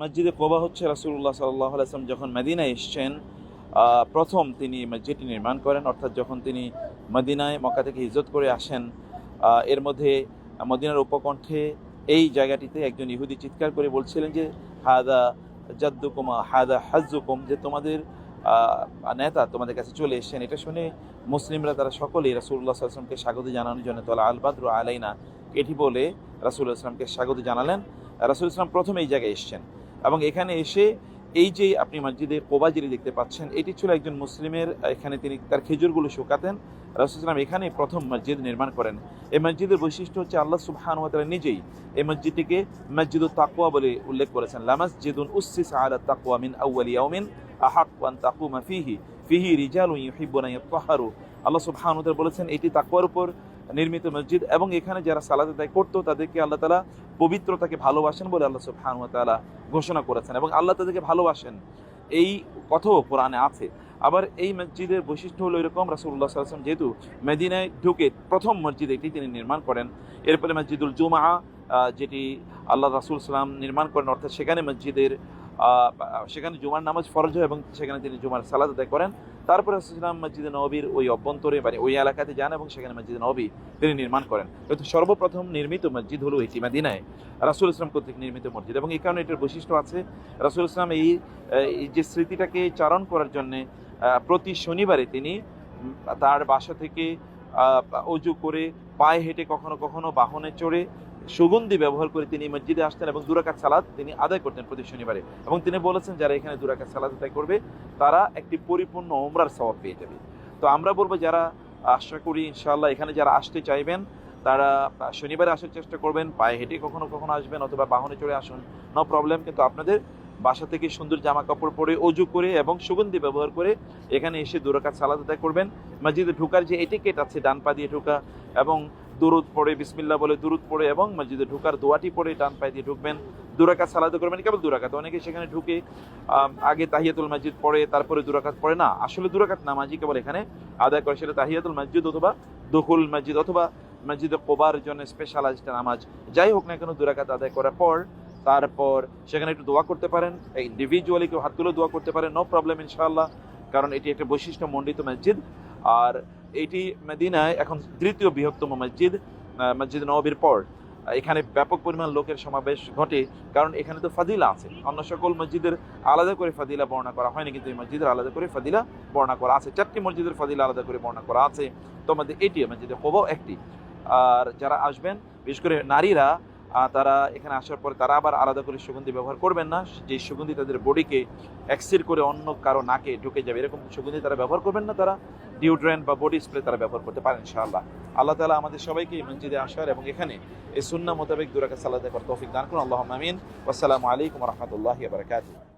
মসজিদে কোবা হচ্ছে রাসুল্লাহ সাল্লাহ আলাইসলাম যখন মদিনায় এসছেন প্রথম তিনি মসজিদটি নির্মাণ করেন, অর্থাৎ যখন তিনি মদিনায়, মক্কা থেকে হিজরত করে আসেন এর মধ্যে মদিনার উপকণ্ঠে এই জায়গাটিতে একজন ইহুদি চিৎকার করে বলছিলেন যে, হাদা জাদ্দুকুমা, হাদা হাজুকুম যে তোমাদের নেতা তোমাদের কাছে চলে এসেছেন। এটা শুনে মুসলিমরা তারা সকলেই রাসুল্লাহ আসলামকে স্বাগত জানানোর জন্য, তোলা আল বাদরু আলাইনা এটি বলে রাসুল্লাহ আসলামকে স্বাগত জানালেন। রাসুল ইসলাম প্রথম এই জায়গায় এসছেন। এবং এখানে এসে এই যে আপনি মসজিদে কোবাজিরি দেখতে পাচ্ছেন, এটি ছিল একজন মুসলিমের, এখানে তিনি তার খেজুরগুলো শুকাতেন। রাসুল ইসলাম এখানে প্রথম মসজিদ নির্মাণ করেন। এই মসজিদের বৈশিষ্ট্য হচ্ছে আল্লাহ সুবহান নিজেই এই মসজিদটিকে মসজিদ তাকুয়া বলে উল্লেখ করেছেন। লামাস জিদুন উসিস আলা তাকুয়া মিন আউয়ালি ইয়াউমিন আহাক ওয়ান তাকুমা ফিহি। ফিহি রিজালু ইউহিব্বুনা ইয়াতাহারু আল্লাহ সুবহান বলেছেন, এটি তাকুয়ার উপর নির্মিত মসজিদ এবং এখানে যারা সালাত আদায় করতো, তাদেরকে আল্লাহ তালা পবিত্রতাকে ভালোবাসেন বলে আল্লাহ সুবহান তাআলা ঘোষণা করেছেন এবং আল্লাহ তাদেরকে ভালোবাসেন। এই কথাও কোরআনে আছে। আবার এই মসজিদের বৈশিষ্ট্য হলো এরকম রাসুল্লাহ সাল্লাম যেহেতু মেদিনায় ঢুকে প্রথম মসজিদ এটি তিনি নির্মাণ করেন। এরপরে মসজিদুল জুমা যেটি আল্লাহ রাসুল সাল্লাম নির্মাণ করেন, অর্থাৎ সেখানে মসজিদের সেখানে জুমার নামাজ ফরজ হয় এবং সেখানে তিনি জুমার সালাদ আদায় করেন। তারপরে রাসুলাম মসজিদে নবীর ওই অভ্যন্তরে মানে ওই এলাকাতে যান এবং সেখানে মসজিদে নবী তিনি নির্মাণ করেন। কিন্তু সর্বপ্রথম নির্মিত মসজিদ হলো এটি মাদিনায়, রাসুল ইসলাম কর্তৃক নির্মিত মসজিদ এবং এই কারণে এটার বৈশিষ্ট্য আছে। রাসুল ইসলাম এই যে স্মৃতিটাকে চারণ করার জন্যে প্রতি শনিবারে তিনি তার বাসা থেকে অজু করে পায়ে হেঁটে কখনো কখনো বাহনে চড়ে সুগন্ধি ব্যবহার করে তিনি মসজিদে আসতেন এবং দুরাকাত সালাদ তিনি আদায় করতেন প্রতি শনিবারে। এবং তিনি বলেছেন, যারা এখানে দুরাকাত সালাদ আদায় করবে, তারা একটি পরিপূর্ণ ওমরার স্বভাব পেয়ে যাবে। তো আমরা বলব, যারা আশা করি ইনশাআল্লাহ এখানে যারা আসতে চাইবেন, তারা শনিবারে আসার চেষ্টা করবেন, পায়ে হেঁটে কখনো কখনো আসবেন অথবা বাহনে চড়ে আসুন, নো প্রবলেম। কিন্তু আপনাদের বাসা থেকে সুন্দর জামা কাপড় পরে অজু করে এবং সুগন্ধি ব্যবহার করে এখানে এসে দুরাকাত সালাদ আদায় করবেন। মসজিদে ঢোকার যে এটিকেট আছে, ডান পা দিয়ে ঢোকা এবং দুরুদ পড়ে, বিসমিল্লাহ বলে দুরুদ পড়ে এবং মসজিদে ঢোকার দোয়াটি পড়ে, ডান পায়ে দিয়ে ঢুকবেন। দুরাকাত সালাদ করবেন কেবল দুরাকাত। অনেকে সেখানে ঢুকে আগে তাহিয়াতুল মসজিদ পড়ে, তারপরে দুরাকাত পড়ে। না, আসলে দুরাকাত নামাজি কেবল এখানে আদায় করে। সেটা তাহিয়াতুল মসজিদ অথবা দখুল মসজিদ অথবা মসজিদে কোবার জন্য স্পেশাল স্পেশালাইজড নামাজ। যাই হোক না কেন, দুরাকাত আদায় করার পর, তারপর সেখানে একটু দোয়া করতে পারেন। ইন্ডিভিজুয়ালি কেউ হাত তুলে দোয়া করতে পারেন নো প্রবলেম ইনশাআল্লাহ। কারণ এটি একটা বৈশিষ্ট্য মণ্ডিত মসজিদ। আর এটি মদিনায় এখন তৃতীয় বৃহত্তম মসজিদ মসজিদ নবীর পর। এখানে ব্যাপক পরিমাণ লোকের সমাবেশ ঘটে, কারণ এখানে তো ফাদিলা আছে। অন্য সকল মসজিদের আলাদা করে ফাদিলা বর্ণনা করা হয়নি, কিন্তু এই মসজিদের আলাদা করে ফাদিলা বর্ণনা করা আছে। চারটি মসজিদের ফাদিলা আলাদা করে বর্ণনা করা আছে। তোমাদের এটি মসজিদে হব একটি। আর যারা আসবেন, বিশেষ করে নারীরা তারা এখানে আসার পরে তারা আবার আলাদা করে সুগন্ধি ব্যবহার করবেন না। যে সুগন্ধি তাদের বডিকে অ্যাক্সিড করে অন্য কারও নাকে ঢুকে যাবে, এরকম সুগন্ধি তারা ব্যবহার করবেন না তারা। ডিওড্রেন্ট বা বডি স্প্রে তারা ব্যবহার করতে পারেন ইনশাআল্লাহ। আল্লাহ তালা আমাদের সবাইকে মসজিদে আসার এবং এখানে এই সুন্না মোতাবেক দুরাকা সাল্লাহ করার তৌফিক দান করুন। আল্লাহ আমিন। আসসালামু আলাইকুম রহমতুল্লাহ বারকাতুহ।